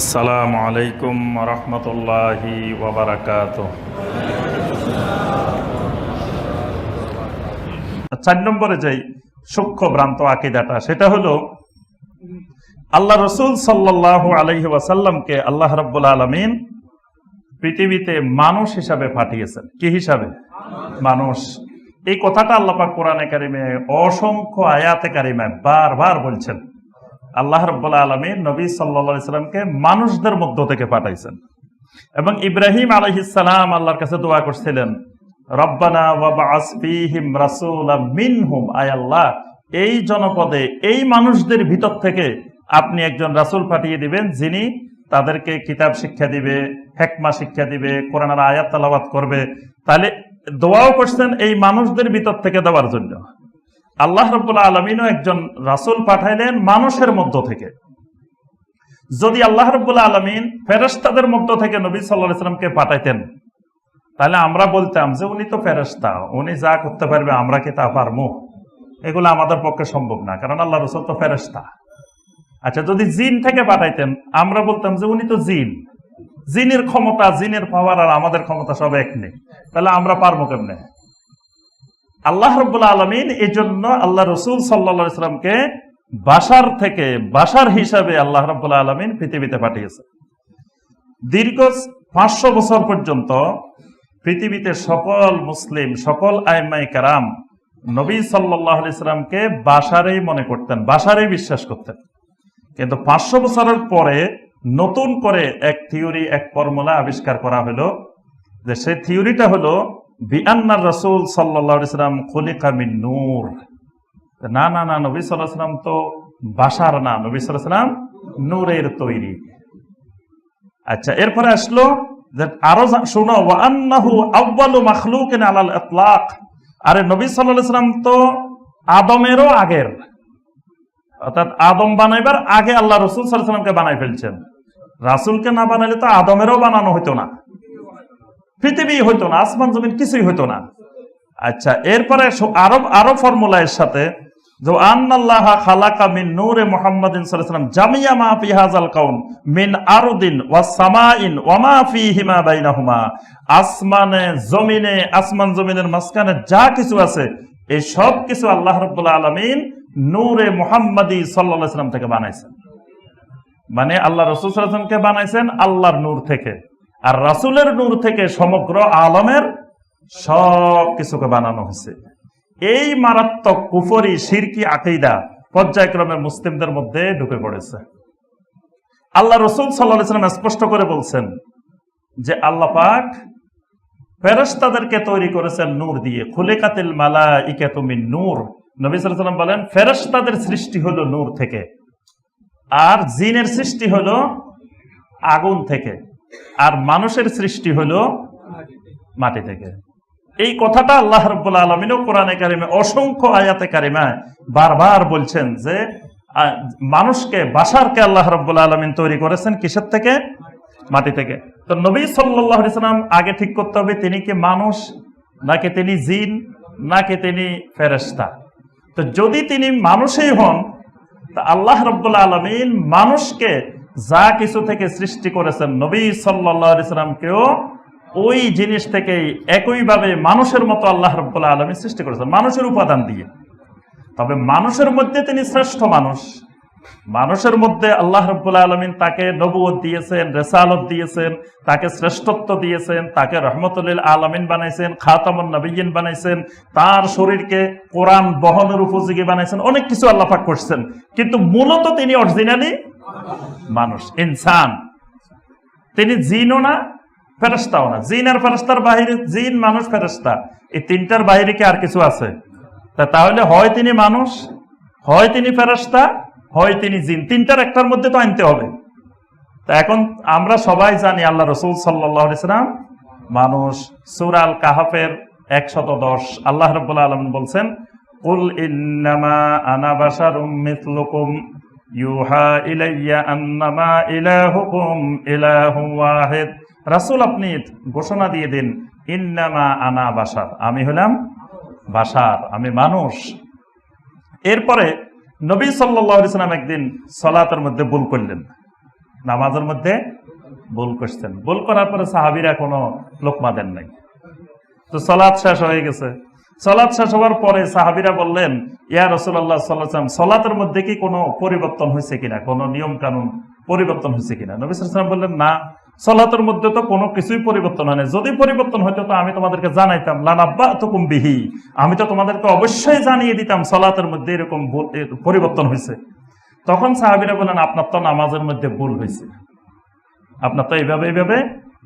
আসসালামু আলাইকুম রহমতুল্লাহি ওবরাকাত চার নম্বরে যে সূক্ষ্ম ভ্রান্ত আকিদাটা, সেটা হলো আল্লাহ রসুল সাল্লাহ আলহি ওয়াসাল্লামকে আল্লাহ রব্বুল আলমিন পৃথিবীতে মানুষ হিসাবে পাঠিয়েছেন। কি হিসাবে? মানুষ। এই কথাটা আল্লাপাক কোরআনে কারিমে অসংখ্য আয়াতে কারিমায় বারবার বলছেন। আল্লাহ রব্বুল্লা আলমী নবী সাল্লা সাল্লামকে মানুষদের মধ্য থেকে পাঠাইছেন। এবং ইব্রাহিম আলহিসাম আল্লাহর কাছে দোয়া করছিলেন, রব্বানা ওয়াবাসফিহিম রাসূলা মিনহুম, আয় আল্লাহ, এই জনপদে এই মানুষদের ভিতর থেকে আপনি একজন রাসূল পাঠিয়ে দিবেন, যিনি তাদেরকে কিতাব শিক্ষা দিবে, হেকমা শিক্ষা দিবে, কোরআনের আয়াত তালাবাত করবে। তাহলে দোয়াও করছেন এই মানুষদের ভিতর থেকে দেওয়ার জন্য। আল্লাহ রব্বুল্লাহ আলমিনও একজন রাসুল পাঠাইলেন মানুষের মধ্য থেকে। যদি আল্লাহ রব্বুল্লাহ আলমিন ফেরেস্তাদের মধ্য থেকে নবী সাল্লাহ ইসলামকে পাঠাইতেন, তাহলে আমরা বলতাম যে উনি তো ফেরেস্তা উনি যা করতে পারবে আমরা কি তা পারব? এগুলো আমাদের পক্ষে সম্ভব না, কারণ আল্লাহ রসুল তো ফেরেস্তা আচ্ছা যদি জিন থেকে পাঠাইতেন, আমরা বলতাম যে উনি তো জিন। জিনের ক্ষমতা, জিনের পাওয়ার আর আমাদের ক্ষমতা সব এক নেই। তাহলে আমরা পারব কেমনে? আল্লাহ রব্বুল্লা আলমিন এই জন্য আল্লাহ রসুল সাল্লা ইসলামকে বাসার থেকে বাসার হিসাবে আল্লাহ রব্বুল্লা আলমিন পৃথিবীতে পাঠিয়েছে দীর্ঘ পাঁচশো বছর পর্যন্ত পৃথিবীতে সকল মুসলিম, সকল আইমাই কারাম নবী সাল্লাহ ইসলামকে বাসারেই মনে করতেন, বাসারেই বিশ্বাস করতেন। কিন্তু পাঁচশো বছরের পরে নতুন করে এক থিওরি, এক ফর্মুলা আবিষ্কার করা হলো যে সেই থিওরিটা হলো বিআনার রসুল সাল্লাম খলিকা মিন নূর। না না না, নবী সাল্লাম তো বাসার না, নবী সাল্লাম নূরের তৈরি। আচ্ছা এরপরে আসলো যে আরও শুনো ওয়ান্নাহু আউ্বালু মাখলুকিন আলাল ইতলাক। আরে নবী সাল্লাম তো আদমেরও আগের। অর্থাৎ আদম বানাইবার আগে আল্লাহ রসুল সাল্লামকে বানাই ফেলছেন। রাসুলকে না বানাইলে তো আদমেরও বানানো হইতো না। পৃথিবী হইতো না, আসমান, জমিন কিছুই হইতো না। আচ্ছা এরপরে আরও আরও ফর্মুলা এর সাথে খালাকা মিন জামিয়া মিন ওয়া সামাইন আসমানে, জমিনে, আসমান জমিনের যা কিছু আছে এই সব কিছু আল্লাহ রাব্বুল আলামিন নূরে মুহাম্মাদি সাল্লাম থেকে বানাইছেন। মানে আল্লাহ রাসূল বানাইছেন আল্লাহর নূর থেকে। আর রাসুলের নূর থেকে সমগ্র আলমের সব কিছুকে বানানো হয়েছে। এই মারাত্মক কুফরি, সিরকি আকেইদা পর্যায়ক্রমে মুসলিমদের মধ্যে ঢুকে পড়েছে। আল্লাহ রসুল সাল্লাম স্পষ্ট করে বলছেন যে আল্লাহ পাক ফেরস্তাদেরকে তৈরি করেছেন নূর দিয়ে। খুলে কাতিল মালা ইকে তুমি নূর নবী সাল্লাম বলেন ফেরস্তাদের সৃষ্টি হলো নূর থেকে। আর জিনের সৃষ্টি হলো আগুন থেকে। আর মানুষের সৃষ্টি হলো মাটি থেকে। এই কথাটা আল্লাহ রব্বুল্লা আলমিনও কোরআনে কারিমে অসংখ্য আয়াতে কারিমায় বারবার বলছেন যে মানুষকে, বাসারকে আল্লাহ রব্বুল্লা আলমিন তৈরি করেছেন কিসের থেকে? মাটি থেকে। তো নবী সাল্লাম আগে ঠিক করতে হবে তিনি কি মানুষ, নাকি তিনি জিন, নাকি তিনি ফেরেস্তা তো যদি তিনি মানুষই হন, তা আল্লাহ রব্বুল্লা আলমিন মানুষকে যা কিছু থেকে সৃষ্টি করেছেন নবী সাল্লামকেও ওই জিনিস থেকেই একইভাবে মানুষের মতো আল্লাহ রব্বুল্লাহ আলমী সৃষ্টি করেছেন, মানুষের উপাদান দিয়ে। তবে মানুষের মধ্যে তিনি শ্রেষ্ঠ মানুষ। মানুষের মধ্যে আল্লাহ রব্বুল্লাহ আলমিন তাকে নবুয়ত দিয়েছেন, রেসালত দিয়েছেন, তাকে শ্রেষ্ঠত্ব দিয়েছেন, তাকে রহমতুল্লিল আলমিন বানাইছেন, খাতামুন নবীন বানাইছেন, তার শরীরকে কোরআন বহনের উপযোগী বানাইছেন, অনেক কিছু আল্লাপাক করছেন। কিন্তু মূলত তিনি অরিজিনালি মানুষ, ইনসান। তিনি জিনও না ফেরস্তাও না। জিন আর ফেরস্তার বাহিরে, জিন, মানুষ ফেরস্তা এই তিনটার বাহিরে কি আর কিছু আছে? তা তাহলে হয় তিনি মানুষ, হয় তিনি ফেরস্তা হয় তিনি জিন। তিনটার একটার মধ্যে তো আনতে হবে। তা এখন আমরা সবাই জানি, আল্লাহ রসুল সাল্লাম মানুষ সুরাল কাহাফের একশত দশ আল্লাহ রব্বুল্লাহ আলম বলছেন, কুল ইন্নামা আনা মিথলুকুম ইউহা ইলাইয়া আন্নামা ইলাহুকুম ইলাহু ওয়াহিদ। রাসূল আপনি ঘোষণা দিয়ে দিন, ইন্নামা আনা বাসার। আমি হলাম বাসার, আমি মানুষ। এরপরে নবী আলাইহি সাল্লাম একদিন সালাতের মধ্যে ভুল করলেন। নামাজের মধ্যে ভুল করছেন। ভুল করার পরে সাহাবিরা কোনো লোকমা দেন নাই। তো সলাৎ শেষ হয়ে গেছে। সলাৎ শেষ হওয়ার পরে সাহাবিরা বললেন, ইয়া রসুল্লাহ সাল্লাম সলাতের মধ্যে কি কোনো পরিবর্তন হয়েছে কিনা? কোনো নিয়ম কানুন পরিবর্তন হয়েছে কিনা? নবী সাল্লাম বললেন, না, সলাতের মধ্যে তো কোনো কিছুই পরিবর্তন হয় না যদি পরিবর্তন হইতো তো আমি তোমাদেরকে জানাইতাম লানাব্বা তুকুম বিহি, আমি তো তোমাদেরকে অবশ্যই জানিয়ে দিতাম সলাতের মধ্যে এরকম পরিবর্তন হয়েছে। তখন সাহাবিরা বলেন আপনার তো নামাজের মধ্যে ভুল হয়েছে। আপনার তো এইভাবে এইভাবে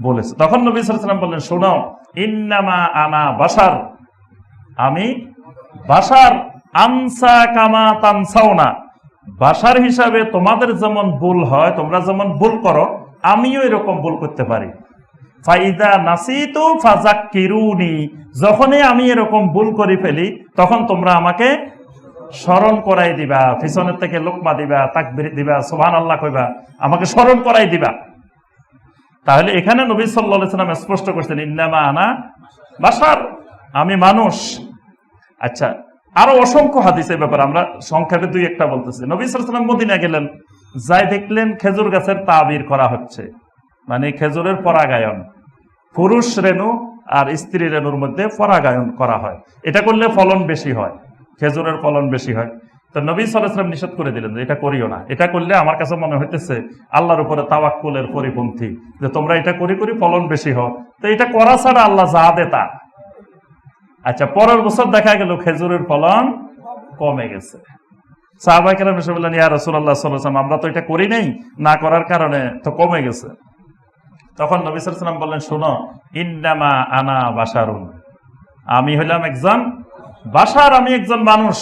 বলেছে তখন নবী সাল্লাম বললেন, শোনো, ইন্নামা আনা বাসার আমি বাসার আনসা কামা তানসাও না বাসার হিসাবে তোমাদের যেমন ভুল হয়, তোমরা যেমন ভুল করো, আমিও এরকম ভুল করতে পারি। ফাইদা নাসিতু ফাজাক কিরুনি যখনই আমি এরকম ভুল করে ফেলি, তখন তোমরা আমাকে স্মরণ করাই দিবা, পিছনের থেকে লোকমা দিবা, তাকবির দিবা সোহান আল্লাহ কইবা, আমাকে স্মরণ করাই দিবা। তাহলে এখানে নবী সাল্লাহ সাল্লাম স্পষ্ট করছেন, ইন্নামা আনা বাসার আমি মানুষ। আচ্ছা আরও অসংখ্য হাদিস এই ব্যাপারে আমরা সংক্ষেপে দুই একটা বলতেছি। নবী সাল্লাম মদিনা গেলেন, যাই দেখলেন খেজুর গাছের তাবির করা হচ্ছে। মানে খেজুরের পরাগায়ন। পুরুষ রেণু আর স্ত্রী রেণুর মধ্যে পরাগায়ন করা হয়। এটা করলে ফলন বেশি হয়, খেজুরের ফলন বেশি হয়। তো নবী সাল্লাম নিষেধ করে দিলেন যে এটা করিও না। এটা করলে আমার কাছে মনে হইতেছে আল্লাহর উপরে তাওয়াক্কুলের পরিপন্থী। যে তোমরা এটা করি করি ফলন বেশি হয় তো এটা করা ছাড়া আল্লাহ যা দে তা। আচ্ছা পরের বছর দেখা গেল খেজুরের ফলন কমে গেছে। আমরা তো এটা করি নাই, না করার কারণে তো কমে গেছে। তখন নবী সাল্লাম বললেন, শোনো, ইন্নামা আনা বাসারুন আমি হইলাম একজন বাসার আমি একজন মানুষ।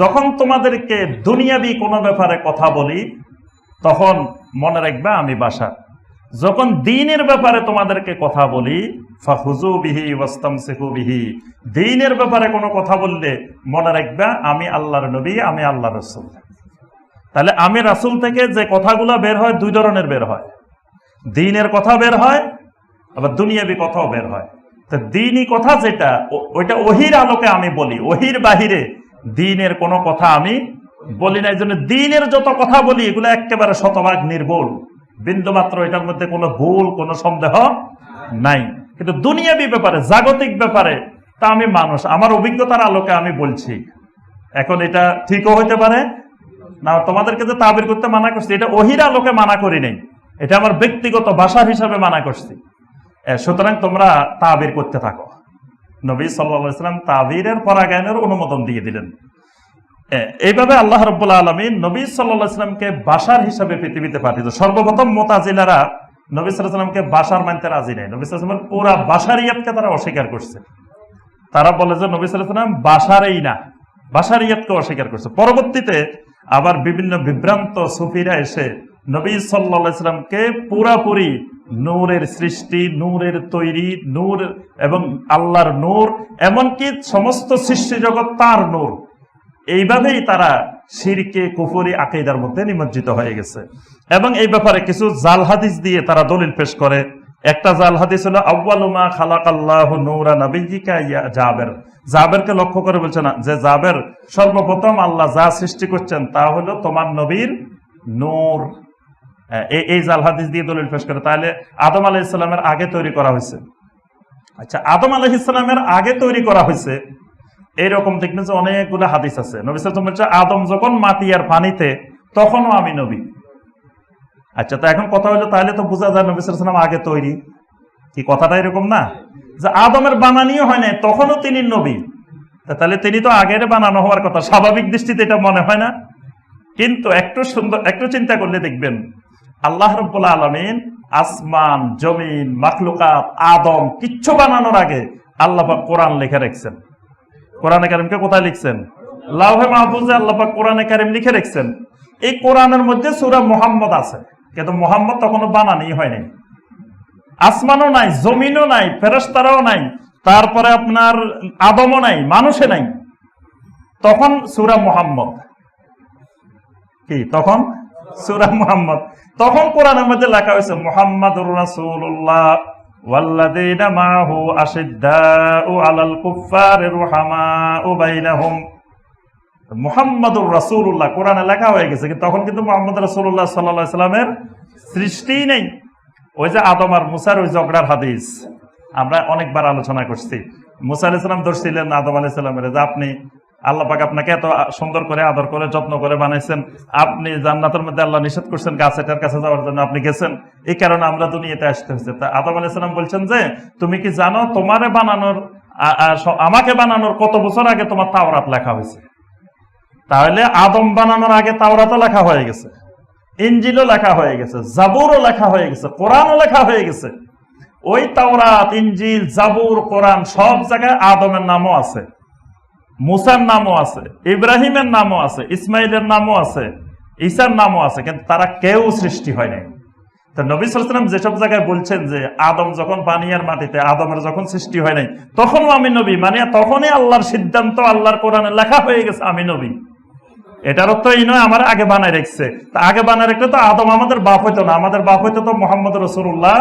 যখন তোমাদেরকে দুনিয়াবি কোনো ব্যাপারে কথা বলি, তখন মনে রাখবা আমি বাসা যখন দিনের ব্যাপারে তোমাদেরকে কথা বলি ফাহুজু বিহি। দিনের ব্যাপারে কোনো কথা বললে মনে রাখবা, আমি আল্লাহর নবী, আমি আল্লাহ রসুল। তাহলে আমি রাসুল থেকে যে কথাগুলো বের হয়, দুই ধরনের বের হয়। দিনের কথা বের হয়, আবার দুনিয়াবি কথাও বের হয়। তো দিনই কথা যেটা ওইটা ওহির আলোকে আমি বলি, ওহির বাহিরে দিনের কোনো কথা আমি বলি না। এই জন্য দিনের যত কথা বলি, এগুলো একেবারে শতভাগ নির্ভুল। বিন্দু মাত্র এটার মধ্যে কোনো ভুল, কোনো সন্দেহ নাই। কিন্তু দুনিয়াবি ব্যাপারে, জাগতিক ব্যাপারে, তা আমি মানুষ। আমার অভিজ্ঞতার আলোকে আমি বলছি। এখন এটা ঠিকও হইতে পারে, না, তোমাদেরকে যে তাবির করতে মানা করছি, এটা ওহির আলোকে মানা করি নেই। এটা আমার ব্যক্তিগত ভাষা হিসাবে মানা করছি। সুতরাং তোমরা তাবির করতে থাকো। নবী সাল্লাম তাবিরের পরাগায়নের অনুমোদন দিয়ে দিলেন। এইভাবে আল্লাহ রব্বুল্লা আলমী নবী সাল্লাহামকে বাসার হিসাবে পৃথিবীতে পাঠিত সর্বপ্রথম মোতাজিলারা নবী বাসার মানতে রাজি নাই। নবী সাল্লামের পুরা বাসারিয়াতকে তারা অস্বীকার করছে। তারা বলে যে নবী সাল্লাম বাসারেই না বাসারিয়াতকে অস্বীকার করছে। পরবর্তীতে আবার বিভিন্ন বিভ্রান্ত সুফিরা এসে নবী সাল্লামকে পুরাপুরি নূরের সৃষ্টি, নূরের তৈরি, নূর এবং আল্লাহর নূর, এমনকি সমস্ত সৃষ্টি জগৎ তার নূর। এইভাবেই তারা শিরকে, কুফরি আকেইদার মধ্যে নিমজ্জিত হয়ে গেছে। এবং এই ব্যাপারে কিছু জাল হাদিস দিয়ে তারা দলিল পেশ করে। একটা জাল হাদিস হলো আউ্বালুমা খালাক আল্লাহ নৌরা নবীজিকা ইয়া জাবের। জাবেরকে লক্ষ্য করে বলছে না, যে জাবের সর্বপ্রথম আল্লাহ যা সৃষ্টি করছেন তা হলো তোমার নবীর নূর। এই জাল হাদিস দিয়ে দলিল পেশ করে। তাহলে আদম আলাহ আগে তৈরি করা হয়েছে। আচ্ছা আদম আলাহ ইসলামের আগে তৈরি করা হয়েছে এইরকম দেখবেন যে অনেকগুলো হাদিস আছে। নবী সাল্লাম বলছে আদম যখন মাটি আর পানিতে, তখনও আমি নবী। আচ্ছা তো এখন কথা হলো, তাহলে তো বোঝা যায় নবী সাল্লাম আগে তৈরি। কি কথাটা এরকম না? যে আদমের বানানিও হয় না তখনও তিনি নবী। তাহলে তিনি তো আগের বানানো হওয়ার কথা, স্বাভাবিক দৃষ্টিতে এটা মনে হয় না? কিন্তু একটু সুন্দর, একটু চিন্তা করলে দেখবেন, আল্লাহ রব্বুল্লা আলমিন আসমান, জমিন, মাখলুকাত, আদম, কিচ্ছু বানানোর আগে আল্লাহ কোরআন লিখে রেখেছেন। কোরআনে কারিমকে কোথায় লিখছেন? লাউহে মাহফুজে আল্লাপাক কোরআনে কারিম লিখে রেখেছেন। এই কোরআনের মধ্যে সুরা মোহাম্মদ আছে, কিন্তু মোহাম্মদ তখনও বানানি হয়নি। আসমানও নাই, জমিনও নাই ফেরস্তারাও নাই, তারপরে আপনার আদমও নাই, মানুষে নাই। তখন সুরা মোহাম্মদ। কি, তখন? সুরা মোহাম্মদ। তখন কোরআনের মধ্যে লেখা হয়েছে, মুহাম্মাদুর রাসূলুল্লাহ। ওয়াল্লাযীনা মাহু আশিদ্দাউ আলাল কুফফারি রুহামাউ বাইনাহুম। মুহাম্মাদুর রাসূলুল্লাহ, কোরআনে লেখা হয়ে গেছে কিন্তু তখন কিন্তু মুহাম্মদ রাসূলুল্লাহ সাল্লাল্লাহু আলাইহি সাল্লামের সৃষ্টিই নেই। ওই যে আদম আর মুসার ওই ঝগড়ার হাদিস। আমরা অনেকবার আলোচনা করছি। মুসা আলাইসালাম দোষ ছিলেন আদম আলাইসালামের যে আপনি আল্লাহ পাক আপনাকে এত সুন্দর করে, আদর করে, যত্ন করে বানাইছেন। আপনি জান্নাতের মধ্যে আল্লাহ নিষেধ করছেন গাছ এটার কাছে যাওয়ার জন্য আপনি গেছেন। এই কারণে আমরা দুনিয়াতে আসতে হয়েছে। তা আদম আলাইসালাম বলছেন যে, তুমি কি জানো তোমারে বানানোর আমাকে বানানোর কত বছর আগে তোমার তাওরাত লেখা হয়েছে? তাহলে আদম বানানোর আগে তাওরাতও লেখা হয়ে গেছে। ইঞ্জিলও লেখা হয়ে গেছে। জাবুরও লেখা হয়ে গেছে। কোরআনও লেখা হয়ে গেছে। ওই তাওরাত, ইঞ্জিল, জাবুর, কোরআন সব জায়গায় আদমের নামও আছে। মুসার নামও আছে, ইব্রাহিমের নামও আছে, ইসমাইলের নামও আছে, ঈসার নামও আছে, কিন্তু তারা কেউ সৃষ্টি হয় নাই তো নবী সালাম যেসব জায়গায় বলছেন যে আদম যখন পানিয়ার মাটিতে আদমের যখন সৃষ্টি হয় নাই, তখনও আমি নবী মানে তখনই আল্লাহর সিদ্ধান্ত, আল্লাহর কোরআনে লেখা হয়ে গেছে, আমি নবী। এটার অর্থ এই নয়, আমার আগে বানায় রেখছে। তা আগে বানায় রাখলে তো আদম আমাদের বাপ হইতো না, আমাদের বাপ হইতো তো মোহাম্মদ রসুল্লাহ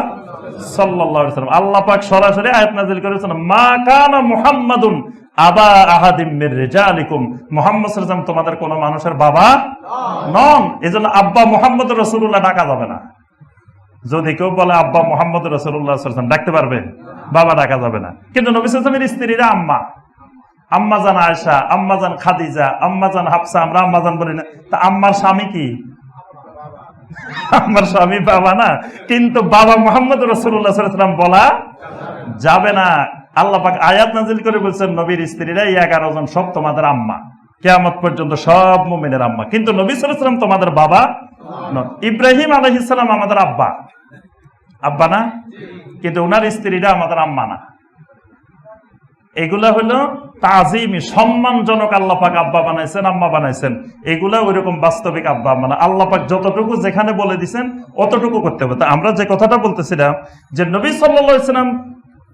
তোমাদের কোন মানুষের বাবা নন। আব্বা মুহাম্মদ ডাকা যাবে না। যদি কেউ বলে আব্বা মোহাম্মদ রসুল্লাহ সাল্লাম ডাকতে পারবে? বাবা ডাকা যাবে না। কিন্তু নবী স্ত্রীরা আম্মা। আম্মাজান আয়সা আম্মাজান খাদিজা আম্মাজান হাফসা, আমরা আম্মাজান বলি না। তা আম্মার স্বামী কি? আমার স্বামী বাবা না, কিন্তু বাবা মোহাম্মদ রসুল্লাহ বলা যাবে না। আল্লাহ পাক আয়াত নাজিল করে বলছেন, নবীর স্ত্রীরা এগারো জন সব তোমাদের আম্মা। কেয়ামত পর্যন্ত সব মুমিনের আম্মা। কিন্তু নবী সাল্লাম তোমাদের বাবা। ইব্রাহিম আলহিসাম আমাদের আব্বা। আব্বা না? কিন্তু ওনার স্ত্রীরা আমাদের আম্মা না। এগুলা হলো তাজিমি, সম্মানজনক আল্লাহ পাক আব্বা বানাইছেন, আম্মা বানাইছেন। এগুলা ওইরকম বাস্তবিক আব্বা মানে না আল্লাহ পাক যতটুকু যেখানে বলে দিছেন, অতটুকু করতে হবে। আমরা যে কথাটা বলতেছিলাম, যে নবী সাল্লাম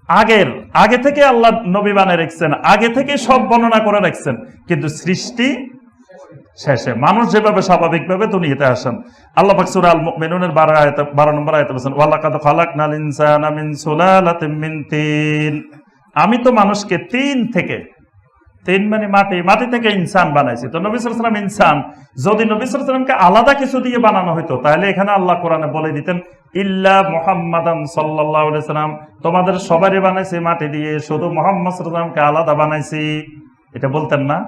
আগের, আগে থেকে আল্লাহ নবী বানিয়ে রেখছেন, আগে থেকে সব বর্ণনা করে রাখছেন, কিন্তু সৃষ্টি শেষে, মানুষ যেভাবে স্বাভাবিকভাবে দুনিয়াতে আসেন। আল্লাহ পাক সূরা আল মুমিনুনের 12 আয়াত 12 নম্বর আয়াতে বলেছেন মিন তিন। আমি তো মানুষকে তিন থেকে, তিন মানে মাটি মাটি থেকে ইনসান বানাইছি। তো নবী আলাইহি ইনসান, যদি নবী সাল্লামকে আলাদা কিছু দিয়ে বানানো হতো তাহলে এখানে আল্লাহ কোরআনে বলে দিতেন, ইল্লা আলাইহি সাল্লাম তোমাদের সবারই বানাইছি মাটি দিয়ে, শুধু মুহাম্মদ সাল্লামকে আলাদা বানাইছি। এটা বলতেন না,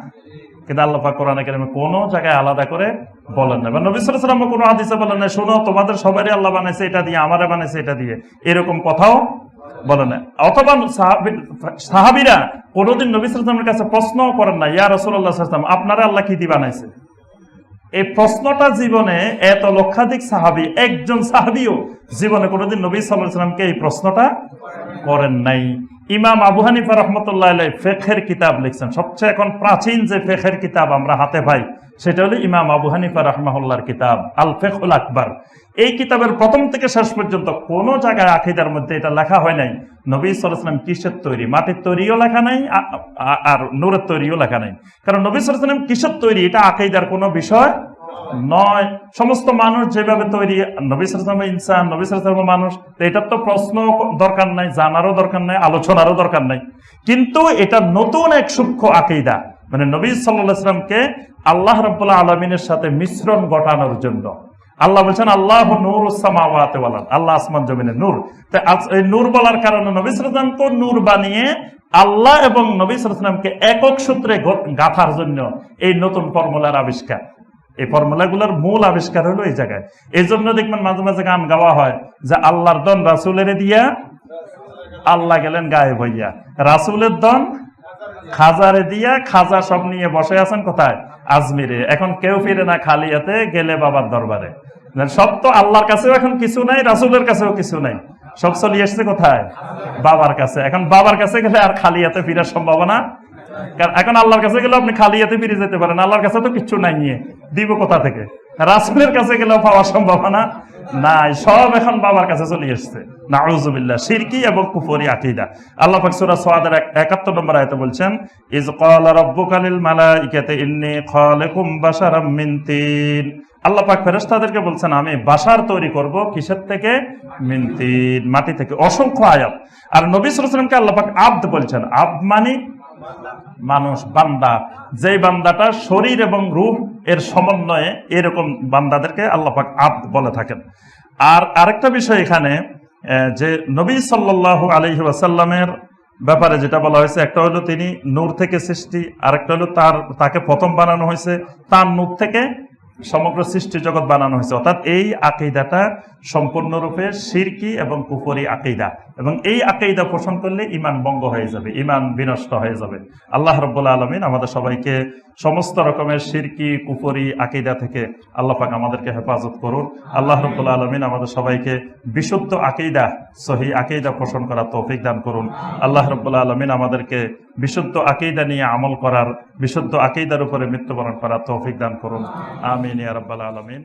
কিন্তু আল্লাহ কোরআনে কারিমে কোনো জায়গায় আলাদা করে বলেন না। বা নবী সাল্লাম কোনো হাদিসে বলেন না শোনো, তোমাদের সবারই আল্লাহ বানাইছে এটা দিয়ে, আমারে বানাইছে এটা দিয়ে। এরকম কথাও বলে না। অথবা সাহাবিরা কোনোদিন নবী সাল্লামের কাছে প্রশ্ন করেন না ইয়া রসুল্লাহ সাল্লাম আপনারা আল্লাহ কি দিয়ে বানাইছে এই প্রশ্নটা জীবনে এত লক্ষাধিক সাহাবি, একজন সাহাবিও জীবনে কোনোদিন নবী সাল্লাহ এই প্রশ্নটা করেন নাই। ইমাম আবু হানিফা রহমতুল্লাহ ফেখের কিতাব লিখছেন। সবচেয়ে এখন প্রাচীন যে ফেখের কিতাব আমরা হাতে পাই, সেটা হলো ইমাম আবু হানিফা রহমাহুল্লাহর কিতাব আল ফেখুল আকবর। এই কিতাবের প্রথম থেকে শেষ পর্যন্ত কোনো জায়গায় আকিদার মধ্যে এটা লেখা হয় নাই। নবী সাল্লাম কিসের তৈরি? মাটির তৈরিও লেখা নাই আর নূরের তৈরিও লেখা নাই। কারণ নবী সাল্লাম কিসের তৈরি? এটা আকিদার কোনো বিষয় নয়। সমস্ত মানুষ যেভাবে তৈরি, নবী সালাম ইনসান, নবী সালাম মানুষ এটার তো প্রশ্ন দরকার নাই, জানারও দরকার নাই, আলোচনারও দরকার নাই। কিন্তু এটা নতুন এক সূক্ষ্ম আকিদা। মানে নবী সাল্লাহ সাল্লামকে আল্লাহ রব্বুল্লাহ আলমিনের সাথে মিশ্রণ ঘটানোর জন্য। আল্লাহ বলছেন, আল্লাহ নূর আল্লাহ আসমান জমিনে নূর। এই নূর বলার কারণে নবী সালামকে নূর বানিয়ে আল্লাহ এবং নবী সালামকে একক সূত্রে গাঁথার জন্য এই নতুন ফর্মুলার আবিষ্কার। এই ফর্মুলাগুলোর মূল আবিষ্কার হলো এই জায়গায়। এই জন্য দেখবেন মাঝে মাঝে গান গাওয়া হয় যে আল্লাহর দন রাসুলের দিয়া আল্লাহ গেলেন গায়েব হইয়া। রাসুলের দন খাজারে দিয়া খাজা সব নিয়ে বসে আছেন কোথায়? আজমিরে। এখন কেউ ফিরে না খালিয়াতে গেলে বাবার দরবারে। সব তো আল্লাহর কাছেও এখন কিছু নাই, রাসুলের কাছেও কিছু নাই। সব চলে এসছে কোথায়? বাবার কাছে। এখন বাবার কাছে গেলে আর খালিয়াতে ফিরার সম্ভাবনা? এখন আল্লাহর কাছে গেলে আপনি খালিয়াতে ফিরে যেতে পারেন। আল্লাহর কাছে তো কিচ্ছু নাই নিয়ে। দিব কোথা থেকে? রাসুলের কাছে গেলেও পাওয়ার সম্ভাবনা নাই। সব এখন বাবার কাছে চলে এসছে। নাউজুবিল্লাহ, শিরকি এবং কুফরি আকিদা। আল্লাহ পাক সূরা সাদের 71 নম্বর আয়াতে বলছেন, ইজ ক্বালা রাব্বুকা লিল মালাইকাতি ইন্নী বাশারাম মিন তিন। আল্লাহ পাক ফেরেশতাদেরকে বলছেন, আমি বাসার তৈরি করব কিসের থেকে? মিন তিন মাটি থেকে। অসংখ্য আয়াত। আর নবী আলাইহি আল্লাহ পাক আব্দ বলছেন। আব্দ মানে মানুষ, বান্দা। যেই বান্দাটা শরীর এবং রূপ এর সমন্বয়ে এরকম বান্দাদেরকে আল্লাহ পাক আব্দ বলে থাকেন। আর আরেকটা বিষয় এখানে যে নবী সাল্লাল্লাহু আলাইহি ওয়াসাল্লামের ব্যাপারে যেটা বলা হয়েছে, একটা হলো তিনি নূর থেকে সৃষ্টি, আরেকটা হলো তার, তাকে প্রথম বানানো হয়েছে, তার নূর থেকে সমগ্র সৃষ্টি জগৎ বানানো হয়েছে। অর্থাৎ এই আকেইদাটা সম্পূর্ণরূপে সিরকি এবং কুফরি আকেইদা এবং এই আকেইদা পোষণ করলে ইমান বঙ্গ হয়ে যাবে ইমান বিনষ্ট হয়ে যাবে। আল্লাহ রব্বুল্লা আলমিন আমাদের সবাইকে সমস্ত রকমের সিরকি, কুফরি আকেইদা থেকে আল্লাহ পাক আমাদেরকে হেফাজত করুন। আল্লাহ রব্বুল্লা আলমিন আমাদের সবাইকে বিশুদ্ধ আকেইদা সহি আকেইদা পোষণ করার তৌফিক দান করুন। আল্লাহ রব্বুল্লা আলমিন আমাদেরকে বিশুদ্ধ আকেইদা নিয়ে আমল করার, বিশুদ্ধ আকেইদার উপরে মৃত্যুবরণ করার তৌফিক দান করুন। আমিন আলমিন।